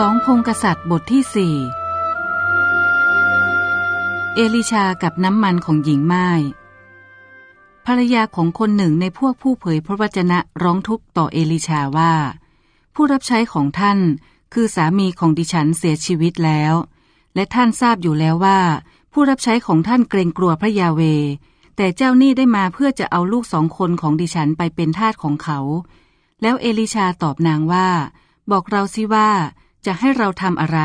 สองพงกษัตริย์บทที่สี่เอลิชากับน้ำมันของหญิงไม้ภรรยาของคนหนึ่งในพวกผู้เผยพระวจนะร้องทุกข์ต่อเอลิชาว่า ผู้รับใช้ของท่านคือสามีของดิฉันเสียชีวิตแล้ว และท่านทราบอยู่แล้วว่า ผู้รับใช้ของท่านเกรงกลัวพระยาเว แต่เจ้านี่ได้มาเพื่อจะเอาลูกสองคนของดิฉันไปเป็นทาสของเขา แล้วเอลิชาตอบนางว่า บอกเราสิว่า จะให้เราทำอะไร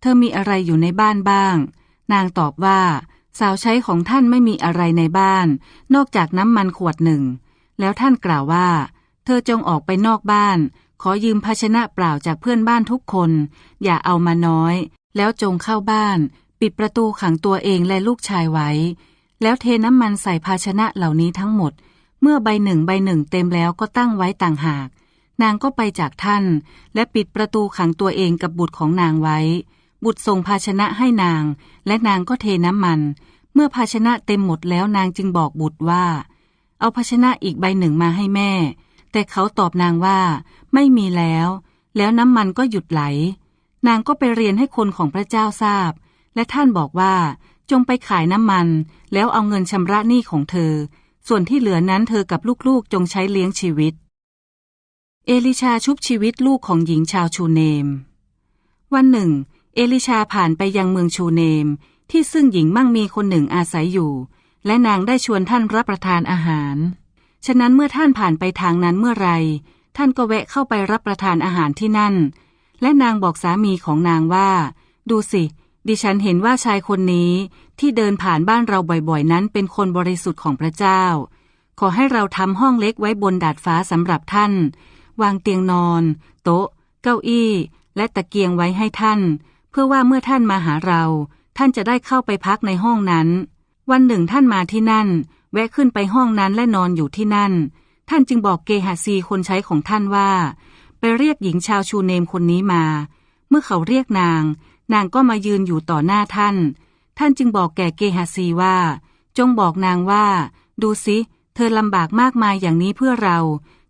เธอมีอะไรอยู่ในบ้านบ้าง นางตอบว่า สาวใช้ของท่านไม่มีอะไรในบ้าน นอกจากน้ำมันขวดหนึ่ง แล้วท่านกล่าวว่า เธอจงออกไปนอกบ้าน ขอยืมภาชนะเปล่าจากเพื่อนบ้านทุกคน อย่าเอามาน้อย แล้วจงเข้าบ้าน ปิดประตูขังตัวเองและลูกชายไว้ แล้วเทน้ำมันใส่ภาชนะเหล่านี้ทั้งหมด เมื่อใบหนึ่งใบหนึ่งเต็มแล้วก็ตั้งไว้ต่างหาก นางก็ไปจากท่าน และปิดประตูขังตัวเองกับบุตรของนางไว้ บุตรส่งภาชนะให้นาง และนางก็เทน้ำมัน เมื่อภาชนะเต็มหมดแล้วนางจึงบอกบุตรว่า เอาภาชนะอีกใบหนึ่งมาให้แม่ แต่เขาตอบนางว่า ไม่มีแล้ว แล้วน้ำมันก็หยุดไหล นางก็ไปเรียนให้คนของพระเจ้าทราบ และท่านบอกว่า จงไปขายน้ำมัน แล้วเอาเงินชำระหนี้ของเธอ ส่วนที่เหลือนั้นเธอกับลูกๆจงใช้เลี้ยงชีวิต เอลิชาชุบชีวิตลูกของหญิงชาวชูเนม วันหนึ่ง เอลิชาผ่านไปยังเมืองชูเนม ที่ซึ่งหญิงมั่งมีคนหนึ่งอาศัยอยู่ และนางได้ชวนท่านรับประทานอาหาร ฉะนั้นเมื่อท่านผ่านไปทางนั้นเมื่อไร ท่านก็แวะเข้าไปรับประทานอาหารที่นั่น และนางบอกสามีของนางว่า ดูสิ ดิฉันเห็นว่าชายคนนี้ที่เดินผ่านบ้านเราบ่อยๆ นั้นเป็นคนบริสุทธิ์ของพระเจ้า ขอให้เราทำห้องเล็กไว้บนดาดฟ้าสำหรับท่าน วางเตียงนอน โต๊ะ เก้าอี้ และตะเกียงไว้ให้ท่าน เพื่อว่าเมื่อท่านมาหาเรา ท่านจะได้เข้าไปพักในห้องนั้น วันหนึ่งท่านมาที่นั่น แวะขึ้นไปห้องนั้นและนอนอยู่ที่นั่น ท่านจึงบอกเกหาซีคนใช้ของท่านว่า ไปเรียกหญิงชาวชูเนมคนนี้มา เมื่อเขาเรียกนาง นางก็มายืนอยู่ต่อหน้าท่าน ท่านจึงบอกแก่เกหาซีว่า จงบอกนางว่า ดูสิเธอลำบากมากมายอย่างนี้เพื่อเรา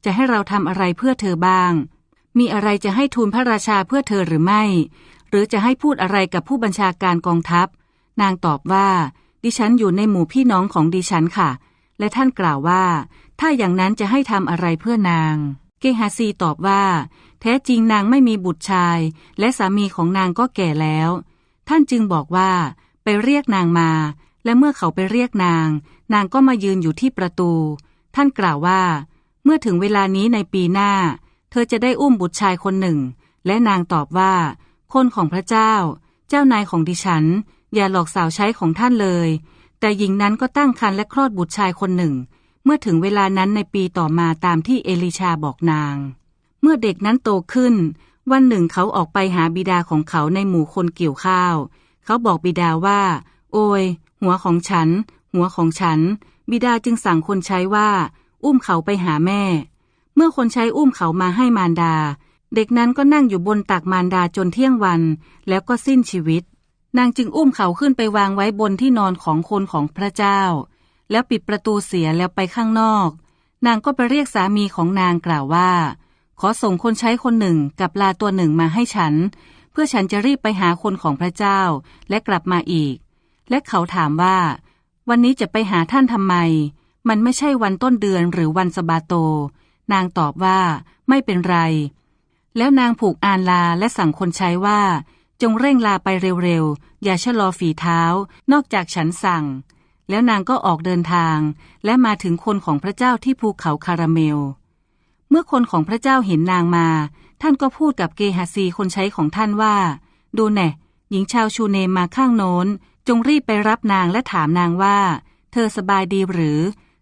จะให้เราทำอะไรเพื่อเธอบ้าง มีอะไรจะให้ทูลพระราชาเพื่อเธอหรือไม่ หรือจะให้พูดอะไรกับผู้บัญชาการกองทัพ นางตอบว่า ดิฉันอยู่ในหมู่พี่น้องของดิฉันค่ะ และท่านกล่าวว่า ถ้าอย่างนั้นจะให้ทำอะไรเพื่อนาง เกฮาซีตอบว่า แท้จริงนางไม่มีบุตรชาย และสามีของนางก็แก่แล้ว ท่านจึงบอกว่า ไปเรียกนางมา และเมื่อเขาไปเรียกนาง นางก็มายืนอยู่ที่ประตู ท่านกล่าวว่า เมื่อถึงเวลานี้ในปีหน้า เธอจะได้อุ้มบุตรชายคนหนึ่ง และนางตอบว่า คนของพระเจ้า เจ้านายของดิฉัน อย่าหลอกสาวใช้ของท่านเลย แต่หญิงนั้นก็ตั้งครรภ์และคลอดบุตรชายคนหนึ่ง เมื่อถึงเวลานั้นในปีต่อมาตามที่เอลิชาบอกนาง เมื่อเด็กนั้นโตขึ้น วันหนึ่งเขาออกไปหาบิดาของเขาในหมู่คนเกี่ยวข้าว เขาบอกบิดาว่า โอยหัวของฉัน หัวของฉัน บิดาจึงสั่งคนใช้ว่า อุ้มเขาไปหาแม่ เมื่อคนใช้อุ้มเขามาให้มารดา เด็กนั้นก็นั่งอยู่บนตักมารดาจนเที่ยงวัน แล้วก็สิ้นชีวิต นางจึงอุ้มเขาขึ้นไปวางไว้บนที่นอนของคนของพระเจ้า แล้วปิดประตูเสียแล้วไปข้างนอก นางก็ไปเรียกสามีของนางกล่าวว่า ขอส่งคนใช้คนหนึ่งกับลาตัวหนึ่งมาให้ฉัน เพื่อฉันจะรีบไปหาคนของพระเจ้าและกลับมาอีก และเขาถามว่า วันนี้จะไปหาท่านทำไม มันไม่ใช่วันต้นเดือนหรือวันสบาโต นางตอบว่า ไม่เป็นไร แล้วนางผูกอานลาและสั่งคนใช้ว่า จงเร่งลาไปเร็วๆ อย่าชะลอฝีเท้า นอกจากฉันสั่ง แล้วนางก็ออกเดินทาง และมาถึงคนของพระเจ้าที่ภูเขาคาราเมล เมื่อคนของพระเจ้าเห็นนางมา ท่านก็พูดกับเกฮาซีคนใช้ของท่านว่า ดูแน่หญิงชาวชูเนมมาข้างโน้น จงรีบไปรับนางและถามนางว่า เธอสบายดีหรือ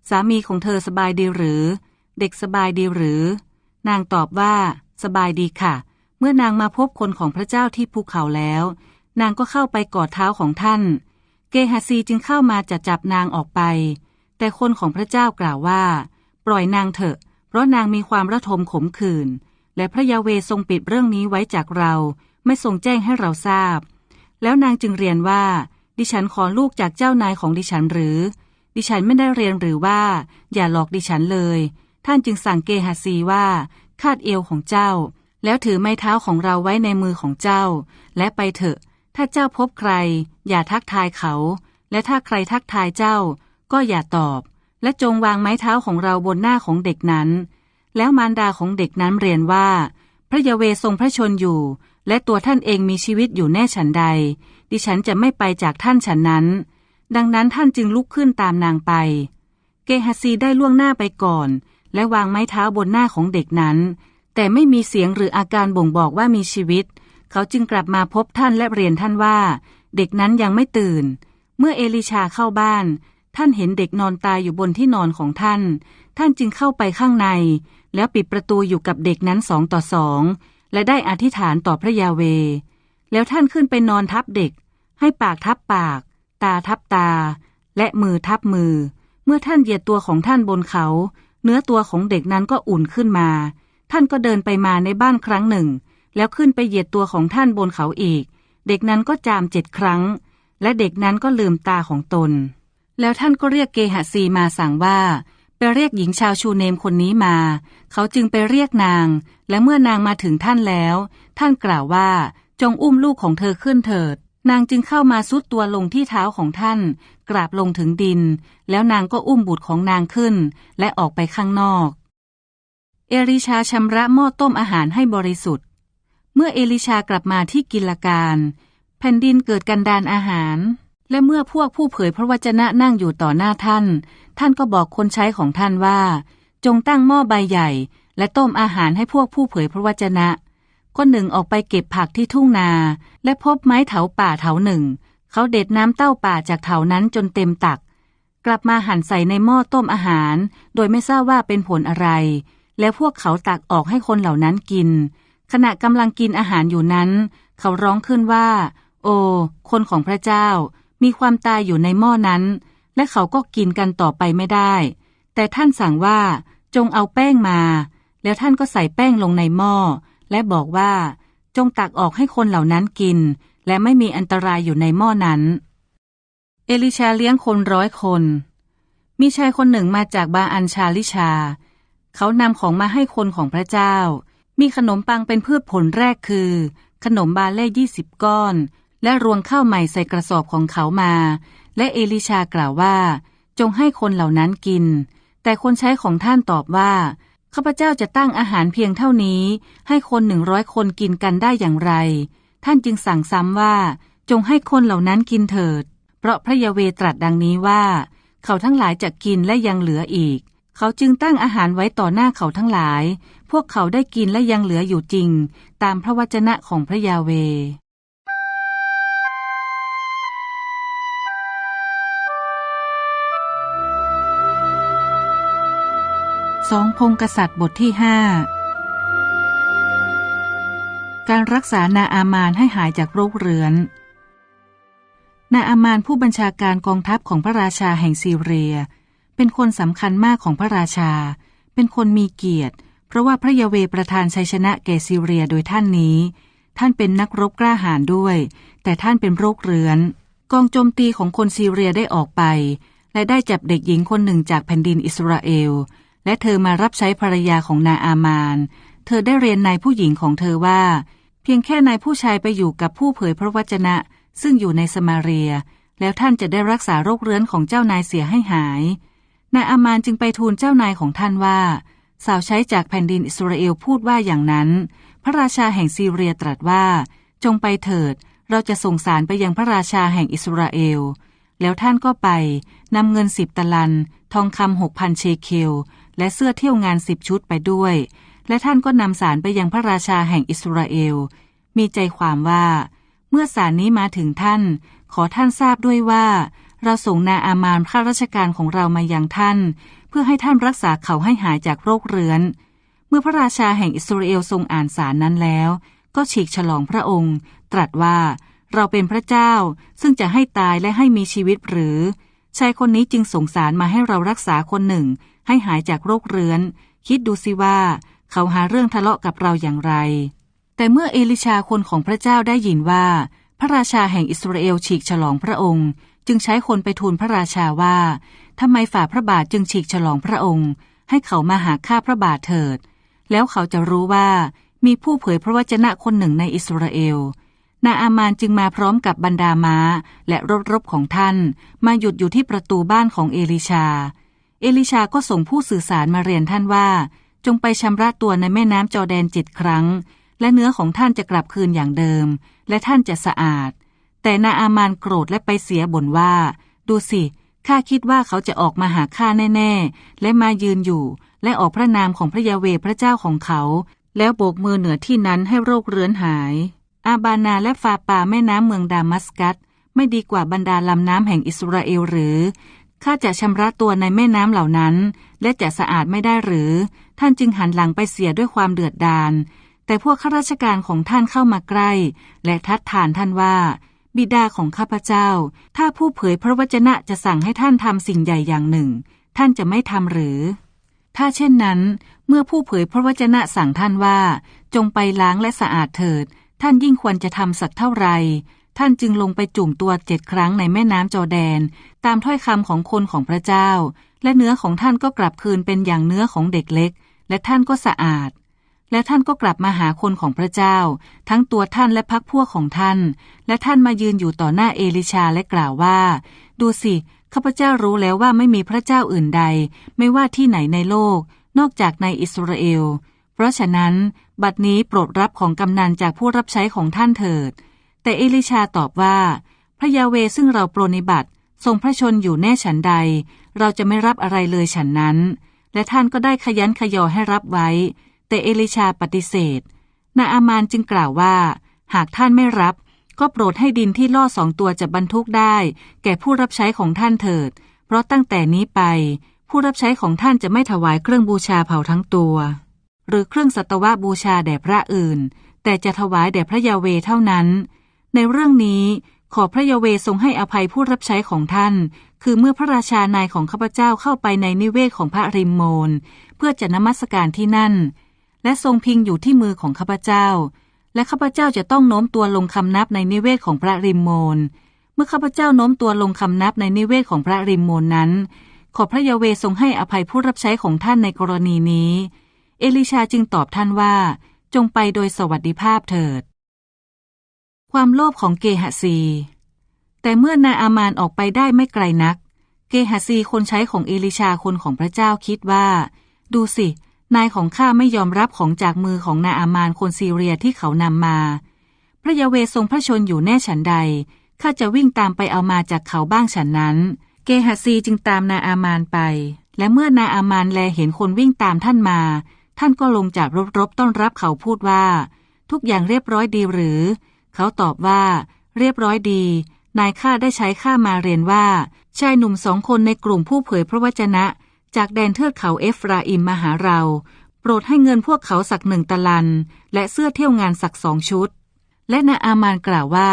สามีของเธอสบายดีหรือ เด็กสบายดีหรือ นางตอบว่า สบายดีค่ะ เมื่อนางมาพบคนของพระเจ้าที่ภูเขาแล้ว นางก็เข้าไปกอดเท้าของท่าน เกฮาซีจึงเข้ามาจะจับนางออกไป แต่คนของพระเจ้ากล่าวว่า ปล่อยนางเถอะ เพราะนางมีความระทมขมขื่นและพระยาเวทรงปิดเรื่องนี้ไว้จากเรา ไม่ทรงแจ้งให้เราทราบ แล้วนางจึงเรียนว่า ดิฉันขอลูกจากเจ้านายของดิฉันหรือ ดิฉันไม่ได้เรียนหรือว่า อย่าหลอกดิฉันเลย ท่านจึงสั่งเกหาซีว่า คาดเอวของเจ้า แล้วถือไม้เท้าของเราไว้ในมือของเจ้า และไปเถอะ ถ้าเจ้าพบใคร อย่าทักทายเขา และถ้าใครทักทายเจ้า ก็อย่าตอบ และจงวางไม้เท้าของเราบนหน้าของเด็กนั้น แล้วมารดาของเด็กนั้นเรียนว่า พระยาเวทรงพระชนอยู่ และตัวท่านเองมีชีวิตอยู่แน่ฉันใด ดิฉันจะไม่ไปจากท่านฉันนั้น ดังนั้นท่านจึงลุกขึ้นตามนางไป เกฮัสซีได้ล่วงหน้าไปก่อน และวางไม้เท้าบนหน้าของเด็กนั้น แต่ไม่มีเสียงหรืออาการบ่งบอกว่ามีชีวิต เขาจึงกลับมาพบท่านและเรียนท่านว่า เด็กนั้นยังไม่ตื่น เมื่อเอลิชาเข้าบ้าน ท่านเห็นเด็กนอนตายอยู่บนที่นอนของท่าน ท่านจึงเข้าไปข้างใน แล้วปิดประตูอยู่กับเด็กนั้นสองต่อสองและได้อธิษฐานต่อพระยาเว แล้วท่านขึ้นไปนอนทับเด็ก ให้ปากทับปาก ตาทับตา และมือทับมือ เมื่อท่านเหยียดตัวของท่านบนเขา เนื้อตัวของเด็กนั้นก็อุ่นขึ้นมา ท่านก็เดินไปมาในบ้านครั้งหนึ่ง แล้วขึ้นไปเหยียดตัวของท่านบนเขาอีก เด็กนั้นก็จามเจ็ดครั้ง และเด็กนั้นก็ลืมตาของตน แล้วท่านก็เรียกเกหซีมาสั่งว่าไปเรียกหญิงชาวชูเนมคนนี้มา เขาจึงไปเรียกนาง และเมื่อนางมาถึงท่านแล้ว ท่านกล่าวว่าจงอุ้มลูกของเธอขึ้นเถิด นางจึงเข้ามาซุดตัวลงที่เท้าของท่าน กราบลงถึงดิน แล้วนางก็อุ้มบุตรของนางขึ้น และออกไปข้างนอก เอลิชาชำระหม้อต้มอาหารให้บริสุทธิ์ เมื่อเอลิชากลับมาที่กิลการ แผ่นดินเกิดกันดานอาหาร และเมื่อพวกผู้เผยพระวจนะนั่งอยู่ต่อหน้าท่าน ท่านก็บอกคนใช้ของท่านว่า จงตั้งหม้อใบใหญ่ และต้มอาหารให้พวกผู้เผยพระวจนะ คนหนึ่งออกไปเก็บผักที่ทุ่งนา และพบไม้เถาป่าเถาหนึ่ง เขาเด็ดน้ำเต้าป่าจากเถานั้นจนเต็มตัก กลับมาหั่นใส่ในหม้อต้มอาหาร โดยไม่ทราบว่าเป็นผลอะไร แล้วพวกเขาตักออกให้คนเหล่านั้นกิน ขณะกำลังกินอาหารอยู่นั้น เขาร้องขึ้นว่า โอ้คนของพระเจ้า มีความตายอยู่ในหม้อนั้น และเขาก็กินกันต่อไปไม่ได้ แต่ท่านสั่งว่า จงเอาแป้งมา แล้วท่านก็ใส่แป้งลงในหม้อ และบอกว่า จงตักออกให้คนเหล่านั้นกิน และไม่มีอันตรายอยู่ในหม้อนั้น เอลิชาเลี้ยงคนร้อยคน มีชายคนหนึ่งมาจากบาอันชาลิชา เขานำของมาให้คนของพระเจ้า มีขนมปังเป็นพืชผลแรกคือ ขนมบาเล่ยี่สิบก้อน และรวงข้าวใหม่ใส่กระสอบของเขามา และเอลิชากล่าวว่า จงให้คนเหล่านั้นกิน แต่คนใช้ของท่านตอบว่า ข้าพเจ้าจะตั้งอาหารเพียงเท่านี้ ให้คนหนึ่งร้อยคนกินกันได้อย่างไร ท่านจึงสั่งซ้ำว่า จงให้คนเหล่านั้นกินเถิด เพราะพระยาเวตรัสดังนี้ว่า เขาทั้งหลายจะกินและยังเหลืออีก เขาจึงตั้งอาหารไว้ต่อหน้าเขาทั้งหลาย พวกเขาได้กินและยังเหลืออยู่จริง ตามพระวจนะของพระยาเว สองพงกษัตริย์บทที่ห้าการรักษานาอามานให้หายจากโรคเรื้อน นาอามานผู้บัญชาการกองทัพของพระราชาแห่งซีเรีย เป็นคนสำคัญมากของพระราชา เป็นคนมีเกียรติ เพราะว่าพระยาเวประทานชัยชนะแก่ซีเรียโดยท่านนี้ ท่านเป็นนักรบกล้าหาญด้วย แต่ท่านเป็นโรคเรื้อน กองโจมตีของคนซีเรียได้ออกไป และได้จับเด็กหญิงคนหนึ่งจากแผ่นดินอิสราเอล และเธอมารับใช้ภรรยาของนายอามาน เธอได้เรียนนายผู้หญิงของเธอว่า เพียงแค่นายผู้ชายไปอยู่กับผู้เผยพระวจนะ ซึ่งอยู่ในสมาเรีย แล้วท่านจะได้รักษาโรคเรื้อนของเจ้านายเสียให้หาย นายอามานจึงไปทูลเจ้านายของท่านว่า สาวใช้จากแผ่นดินอิสราเอลพูดว่าอย่างนั้น พระราชาแห่งซีเรียตรัสว่า จงไปเถิด เราจะส่งสารไปยังพระราชาแห่งอิสราเอล แล้วท่านก็ไปนำเงินสิบตะลัน ทองคำหกพันเชเคล และเสื้อเที่ยวงานสิบชุดไปด้วย และท่านก็นำสารไปยังพระราชาแห่งอิสราเอล มีใจความว่า เมื่อสารนี้มาถึงท่าน ขอท่านทราบด้วยว่า เราส่งนาอามานข้าราชการของเรามายังท่าน เพื่อให้ท่านรักษาเขาให้หายจากโรคเรื้อน เมื่อพระราชาแห่งอิสราเอลทรงอ่านสารนั้นแล้ว ก็ฉีกฉลองพระองค์ ตรัสว่าเราเป็นพระเจ้าซึ่งจะให้ตายและให้มีชีวิตหรือชายคนนี้จึงส่งสารมาให้เรารักษาคนหนึ่ง ให้หายจากโรคเรื้อน คิดดูสิว่า เขาหาเรื่องทะเลาะกับเราอย่างไร แต่เมื่อเอลิชาคนของพระเจ้าได้ยินว่า พระราชาแห่งอิสราเอลฉีกฉลองพระองค์ จึงใช้คนไปทูลพระราชาว่าทำไมฝ่าพระบาทจึงฉีกฉลองพระองค์ ให้เขามาหาข้าพระบาทเถิด แล้วเขาจะรู้ว่ามีผู้เผยพระวจนะคนหนึ่งในอิสราเอลนาอามานจึงมาพร้อมกับบรรดาม้า และรถรบของท่าน มาหยุดอยู่ที่ประตูบ้านของเอลิชา เอลิชาก็ส่งผู้สื่อสารมาเรียนท่านว่า จงไปชำระตัวในแม่น้ำจอแดนเจ็ดครั้ง และเนื้อของท่านจะกลับคืนอย่างเดิม และท่านจะสะอาด แต่นาอามานโกรธและไปเสียบ่นว่า ดูสิข้าคิดว่าเขาจะออกมาหาข้าแน่ ๆ และมายืนอยู่ และออกพระนามของพระยาเวพระเจ้าของเขา แล้วโบกมือเหนือที่นั้นให้โรคเรื้อนหาย อาบานาและฟาปาแม่น้ำเมืองดามัสกัส ไม่ดีกว่าบรรดาลำน้ำแห่งอิสราเอลหรือ ข้าจะชำระตัวในแม่น้ำเหล่านั้น และจะสะอาดไม่ได้หรือ ท่านจึงหันหลังไปเสียด้วยความเดือดดาล แต่พวกข้าราชการของท่านเข้ามาใกล้ และทัดทานท่านว่า บิดาของข้าพเจ้า ถ้าผู้เผยพระวจนะจะสั่งให้ท่านทำสิ่งใหญ่อย่างหนึ่ง ท่านจะไม่ทำหรือ ถ้าเช่นนั้น เมื่อผู้เผยพระวจนะสั่งท่านว่า จงไปล้างและสะอาดเถิด ท่านยิ่งควรจะทำสักเท่าไร ท่านจึงลงไปจุ่มตัวเจ็ดครั้งในแม่น้ำจอแดน ตามถ้อยคำของคนของพระเจ้า และเนื้อของท่านก็กลับคืนเป็นอย่างเนื้อของเด็กเล็ก และท่านก็สะอาด และท่านก็กลับมาหาคนของพระเจ้า ทั้งตัวท่านและพักพวกของท่าน และท่านมายืนอยู่ต่อหน้าเอลิชาและกล่าวว่า ดูสิข้าพเจ้ารู้แล้วว่าไม่มีพระเจ้าอื่นใด ไม่ว่าที่ไหนในโลก นอกจากในอิสราเอล เพราะฉะนั้น บัดนี้โปรดรับของกำนันจากผู้รับใช้ของท่านเถิด แต่เอลิชาตอบว่า พระยาเวซึ่งเราโปรนิบัติทรงพระชนอยู่แน่ฉันใด เราจะไม่รับอะไรเลยฉันนั้น และท่านก็ได้ขยันขยอให้รับไว้ แต่เอลิชาปฏิเสธ นาอามานจึงกล่าวว่า หากท่านไม่รับ ก็โปรดให้ดินที่ล่อสองตัวจะบรรทุกได้ แก่ผู้รับใช้ของท่านเถิด เพราะตั้งแต่นี้ไป ผู้รับใช้ของท่านจะไม่ถวายเครื่องบูชาเผาทั้งตัว หรือเครื่องสัตวบูชาแด่พระอื่น แต่จะถวายแด่พระยาเวเท่านั้น ในเรื่องนี้ขอพระยาเวทรงให้อภัยผู้รับใช้ของท่าน คือเมื่อพระราชานายของข้าพเจ้าเข้าไปในนิเวศของพระริมโมน เพื่อจะนมัสการที่นั่น และทรงพิงอยู่ที่มือของข้าพเจ้า และข้าพเจ้าจะต้องโน้มตัวลงคำนับในนิเวศของพระริมโมน เมื่อข้าพเจ้าโน้มตัวลงคำนับในนิเวศของพระริมโมนนั้น ขอพระยาเวทรงให้อภัยผู้รับใช้ของท่านในกรณีนี้ เอลิชาจึงตอบท่านว่า จงไปโดยสวัสดิภาพเถิด ความโลภของเกหซีแต่เมื่อนาอามานออกไปได้ไม่ไกลนัก เกหซีคนใช้ของเอลิชาคนของพระเจ้าคิดว่า ดูสิ นายของข้าไม่ยอมรับของจากมือของนาอามานคนซีเรียที่เขานำมา พระยาเวทรงพระชนอยู่แน่ฉันใดข้าจะวิ่งตามไปเอามาจากเขาบ้างฉันนั้น เกหัซีจึงตามนาอามานไป และเมื่อนาอามานแลเห็นคนวิ่งตามท่านมา ท่านก็ลงจากรถรบต้อนรับเขาพูดว่า ทุกอย่างเรียบร้อยดีหรือ เขาตอบว่า เรียบร้อยดี นายข้าได้ใช้ข้ามาเรียนว่า ชายหนุ่มสองคนในกลุ่มผู้เผยพระวจนะ จากแดนเทือกเขาเอฟราอิมมาหาเรา โปรดให้เงินพวกเขาสักหนึ่งตะลัน และเสื้อเที่ยวงานสักสองชุด และนาอามานกล่าวว่า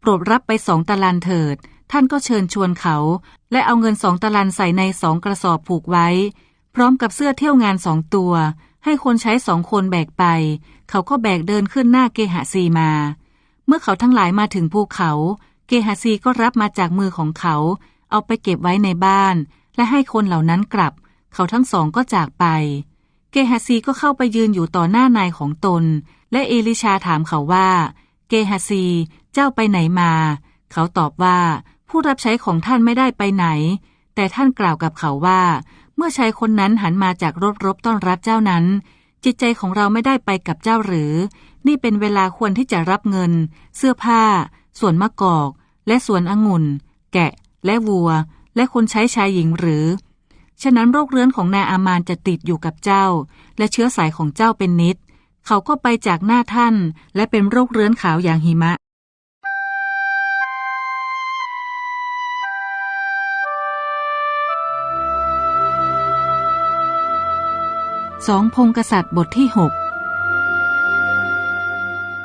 โปรดรับไปสองตะลันเถิด ท่านก็เชิญชวนเขา และเอาเงินสองตะลันใส่ในสองกระสอบผูกไว้ พร้อมกับเสื้อเที่ยวงานสองตัวให้คนใช้สองคนแบกไป เขาก็แบกเดินขึ้นหน้าเกหะซีมา เมื่อเขาทั้งหลายมาถึงภูเขา เกหะซีก็รับมาจากมือของเขา เอาไปเก็บไว้ในบ้าน และให้คนเหล่านั้นกลับ เขาทั้งสองก็จากไป เกฮาซีก็เข้าไปยืนอยู่ต่อหน้านายของตน และเอลิชาถามเขาว่า เกฮาซีเจ้าไปไหนมา เขาตอบว่า ผู้รับใช้ของท่านไม่ได้ไปไหน แต่ท่านกล่าวกับเขาว่า เมื่อชายคนนั้นหันมาจากรถรบต้อนรับเจ้านั้นจิตใจของเราไม่ได้ไปกับเจ้าหรือ นี่เป็นเวลาควรที่จะรับเงิน เสื้อผ้าส่วนมะกอก และส่วนองุ่น แกะ และวัว และคนใช้ชายหญิงหรือ ฉะนั้นโรคเรื้อนของนายอามานจะติดอยู่กับเจ้า และเชื้อสายของเจ้าเป็นนิด เขาก็ไปจากหน้าท่าน และเป็นโรคเรื้อนขาวอย่างหิมะสองพงกษัตริย์บทที่หก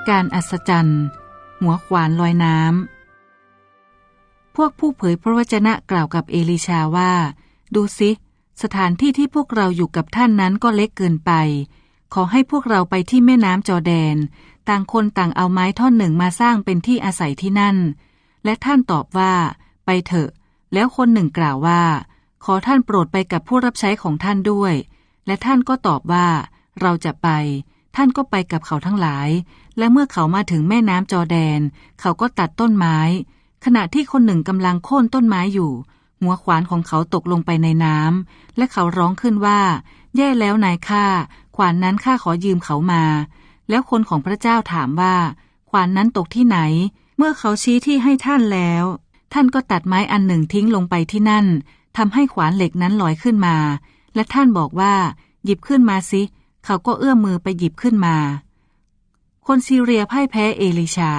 การอัศจรรย์ หัวขวานลอยน้ำ พวกผู้เผยพระวจนะกล่าวกับเอลิชาว่า ดูสิ สถานที่ที่พวกเราอยู่กับท่านนั้นก็เล็กเกินไป ขอให้พวกเราไปที่แม่น้ำจอแดน ต่างคนต่างเอาไม้ท่อนหนึ่งมาสร้างเป็นที่อาศัยที่นั่น และท่านตอบว่า ไปเถอะ แล้วคนหนึ่งกล่าวว่า ขอท่านโปรดไปกับผู้รับใช้ของท่านด้วย และท่านก็ตอบว่า เราจะไป ท่านก็ไปกับเขาทั้งหลาย และเมื่อเขามาถึงแม่น้ำจอแดน เขาก็ตัดต้นไม้ ขณะที่คนหนึ่งกำลังโค่นต้นไม้อยู่ หัวขวานของเขาตกลงไปในน้ำและเขาร้องขึ้นว่า แย่แล้วนายข้าขวานนั้นข้าขอยืมเขามา แล้วคนของพระเจ้าถามว่า ขวานนั้นตกที่ไหน เมื่อเขาชี้ที่ให้ท่านแล้ว ท่านก็ตัดไม้อันหนึ่งทิ้งลงไปที่นั่นทำให้ขวานเหล็กนั้นลอยขึ้นมา และท่านบอกว่า หยิบขึ้นมาสิเเขาก็เอื้อมมือไปหยิบขึ้นมา คนซีเรียพ่ายแพ้เอลิชา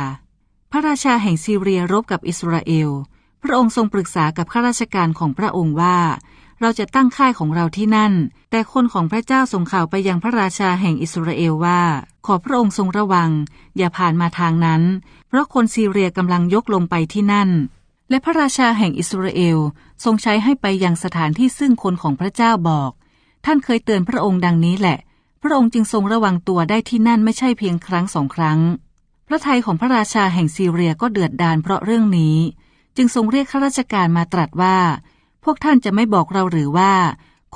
พระราชาแห่งซีเรียรบกับอิสราเอล พระองค์ทรงปรึกษากับข้าราชการของพระองค์ว่า เราจะตั้งค่ายของเราที่นั่น แต่คนของพระเจ้าส่งข่าวไปยังพระราชาแห่งอิสราเอลว่า ขอพระองค์ทรงระวัง อย่าผ่านมาทางนั้น เพราะคนซีเรียกำลังยกลงไปที่นั่นและพระราชาแห่งอิสราเอลทรงใช้ให้ไปยังสถานที่ซึ่งคนของพระเจ้าบอก ท่านเคยเตือนพระองค์ดังนี้แหละ พระองค์จึงทรงระวังตัวได้ที่นั่นไม่ใช่เพียงครั้งสองครั้ง พระทัยของพระราชาแห่งซีเรียก็เดือดดาลเพราะเรื่องนี้ จึงทรงเรียกข้าราชการมาตรัสว่า พวกท่านจะไม่บอกเราหรือว่า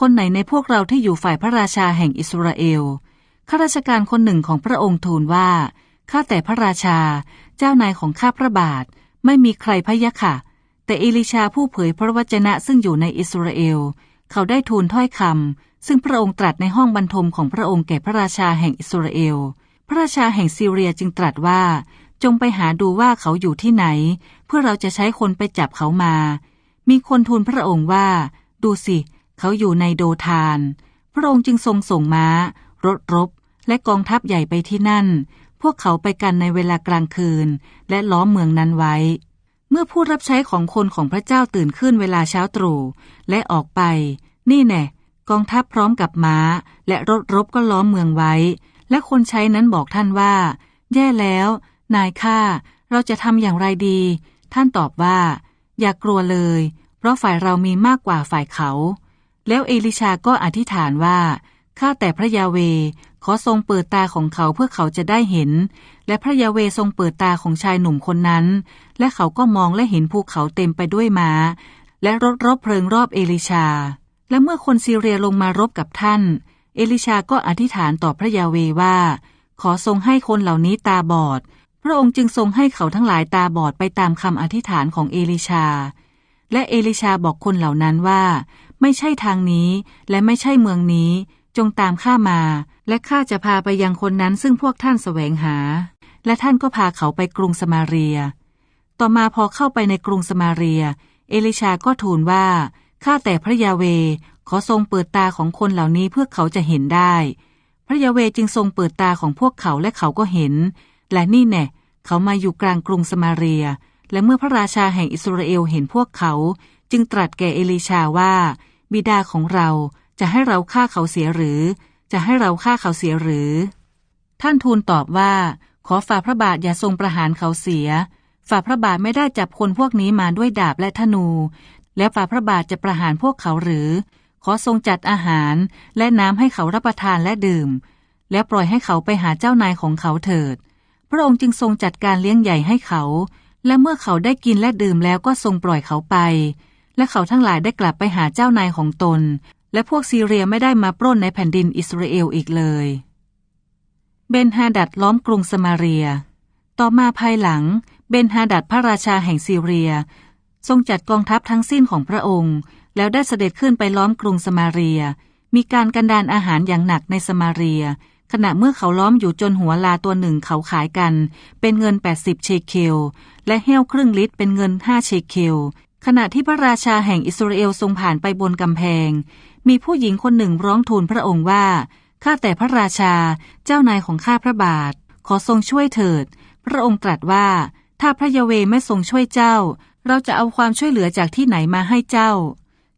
คนไหนในพวกเราที่อยู่ฝ่ายพระราชาแห่งอิสราเอลข้าราชการคนหนึ่งของพระองค์ทูลว่าข้าแต่พระราชา เจ้านายของข้าพระบาท ไม่มีใครพะยะค่ะ แต่เอลิชาผู้เผยพระวจนะซึ่งอยู่ในอิสราเอล เขาได้ทูลถ้อยคำ ซึ่งพระองค์ตรัสในห้องบรรทมของพระองค์แก่พระราชาแห่งอิสราเอล พระราชาแห่งซีเรียจึงตรัสว่า จงไปหาดูว่าเขาอยู่ที่ไหน เพื่อเราจะใช้คนไปจับเขามา มีคนทูลพระองค์ว่า ดูสิ เขาอยู่ในโดทาน พระองค์จึงทรงส่งม้า รถรบ และกองทัพใหญ่ไปที่นั่น พวกเขาไปกันในเวลากลางคืน และล้อมเมืองนั้นไว้เมื่อผู้รับใช้ของคนของพระเจ้าตื่นขึ้นเวลาเช้าตรู่และออกไป นี่แน่ กองทัพพร้อมกับม้า และรถรบก็ล้อมเมืองไว้ และคนใช้นั้นบอกท่านว่า แย่แล้ว นายข้าเราจะทำอย่างไรดี ท่านตอบว่า อย่ากลัวเลย เพราะฝ่ายเรามีมากกว่าฝ่ายเขา แล้วเอลิชาก็อธิษฐานว่าข้าแต่พระยาเวขอทรงเปิดตาของเขาเพื่อเขาจะได้เห็น และพระยาเวทรงเปิดตาของชายหนุ่มคนนั้น และเขาก็มองและเห็นภูเขาเต็มไปด้วยม้า และรถรบเพลิงรอบเอลิชา และเมื่อคนซีเรียลงมารบกับท่าน เอลิชาก็อธิษฐานต่อพระยาเวว่า ขอทรงให้คนเหล่านี้ตาบอด พระองค์จึงทรงให้เขาทั้งหลายตาบอดไปตามคำอธิษฐานของเอลิชา และเอลิชาบอกคนเหล่านั้นว่า ไม่ใช่ทางนี้และไม่ใช่เมืองนี้ จงตามข้ามา และข้าจะพาไปยังคนนั้นซึ่งพวกท่านแสวงหา และท่านก็พาเขาไปกรุงสมาเรีย ต่อมาพอเข้าไปในกรุงสมาเรีย เอลิชาก็ทูลว่า ข้าแต่พระยาเว ขอทรงเปิดตาของคนเหล่านี้เพื่อเขาจะเห็นได้ พระยาเวจึงทรงเปิดตาของพวกเขาและเขาก็เห็น และนี่แน่เขามาอยู่กลางกรุงสมาเรีย และเมื่อพระราชาแห่งอิสราเอลเห็นพวกเขา จึงตรัสแก่เอลิชาว่า บิดาของเราจะให้เราฆ่าเขาเสียหรือ จะให้เราฆ่าเขาเสียหรือ ท่านทูลตอบว่า ขอฝ่าพระบาทอย่าทรงประหารเขาเสีย ฝ่าพระบาทไม่ได้จับคนพวกนี้มาด้วยดาบและธนู และฝ่าพระบาทจะประหารพวกเขาหรือ ขอทรงจัดอาหารและน้ำให้เขารับประทานและดื่ม และปล่อยให้เขาไปหาเจ้านายของเขาเถิด พระองค์จึงทรงจัดการเลี้ยงใหญ่ให้เขา และเมื่อเขาได้กินและดื่มแล้วก็ทรงปล่อยเขาไป และเขาทั้งหลายได้กลับไปหาเจ้านายของตน และพวกซีเรียไม่ได้มาปล้นในแผ่นดินอิสราเอลอีกเลยเบนฮาดัดล้อมกรุงสมาเรีย ต่อมาภายหลัง เบนฮาดัดพระราชาแห่งซีเรีย ทรงจัดกองทัพทั้งสิ้นของพระองค์ แล้วได้เสด็จขึ้นไปล้อมกรุงสมาเรีย มีการกันดานอาหารอย่างหนักในสมาเรีย ขณะเมื่อเขาล้อมอยู่จนหัวลาตัวหนึ่งเขาขายกัน เป็นเงิน 80 เชเคล และเฮลครึ่งลิตรเป็นเงิน 5 เชเคล ขณะที่พระราชาแห่งอิสราเอลทรงผ่านไปบนกำแพง มีผู้หญิงคนหนึ่งร้องทูลพระองค์ว่า ข้าแต่พระราชา เจ้านายของข้าพระบาท ขอทรงช่วยเถิด พระองค์ตรัสว่าถ้าพระยเวไม่ทรงช่วยเจ้า เราจะเอาความช่วยเหลือจากที่ไหนมาให้เจ้า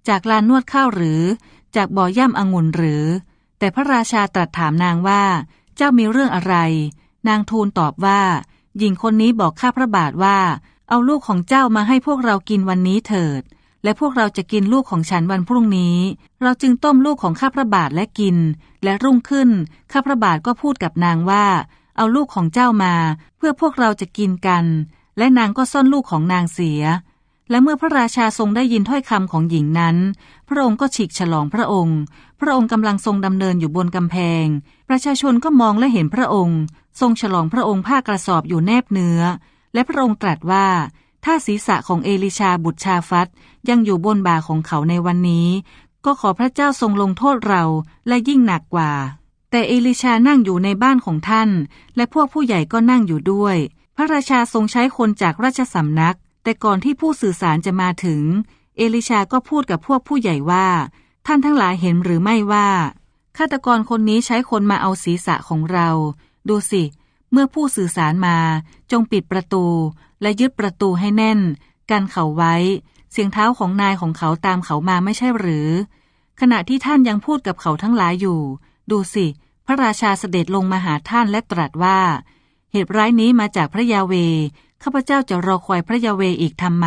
จากลานนวดข้าวหรือ จากบ่อย่ำองุ่นหรือ แต่พระราชาตรัสถามนางว่า เจ้ามีเรื่องอะไร นางทูลตอบว่า หญิงคนนี้บอกข้าพระบาทว่า เอาลูกของเจ้ามาให้พวกเรากินวันนี้เถิด และพวกเราจะกินลูกของฉันวันพรุ่งนี้ เราจึงต้มลูกของข้าพระบาทและกิน และรุ่งขึ้น ข้าพระบาทก็พูดกับนางว่า เอาลูกของเจ้ามา เพื่อพวกเราจะกินกัน และนางก็ซ่อนลูกของนางเสีย และเมื่อพระราชาทรงได้ยินถ้อยคำของหญิงนั้น พระองค์ก็ฉีกฉลองพระองค์ พระองค์กำลังทรงดำเนินอยู่บนกำแพง ประชาชนก็มองและเห็นพระองค์ ทรงฉลองพระองค์ผ้ากระสอบอยู่แนบเนื้อ และพระองค์ตรัสว่าถ้าศีรษะของเอลิชาบุตรชาฟัตยังอยู่บนบ่าของเขาในวันนี้ ก็ขอพระเจ้าทรงลงโทษเราและยิ่งหนักกว่า แต่เอลิชานั่งอยู่ในบ้านของท่าน และพวกผู้ใหญ่ก็นั่งอยู่ด้วย พระราชาทรงใช้คนจากราชสำนัก แต่ก่อนที่ผู้สื่อสารจะมาถึง เอลิชาก็พูดกับพวกผู้ใหญ่ว่า ท่านทั้งหลายเห็นหรือไม่ว่าฆาตกรคนนี้ใช้คนมาเอาศีรษะของเรา ดูสิ เมื่อผู้สื่อสารมา จงปิดประตู และยึดประตูให้แน่น กันเขาไว้ เสียงเท้าของนายของเขาตามเขามาไม่ใช่หรือ ขณะที่ท่านยังพูดกับเขาทั้งหลายอยู่ ดูสิ พระราชาเสด็จลงมาหาท่านและตรัสว่า เหตุร้ายนี้มาจากพระยาเว ข้าพเจ้าจะรอคอยพระยาเวอีกทำไม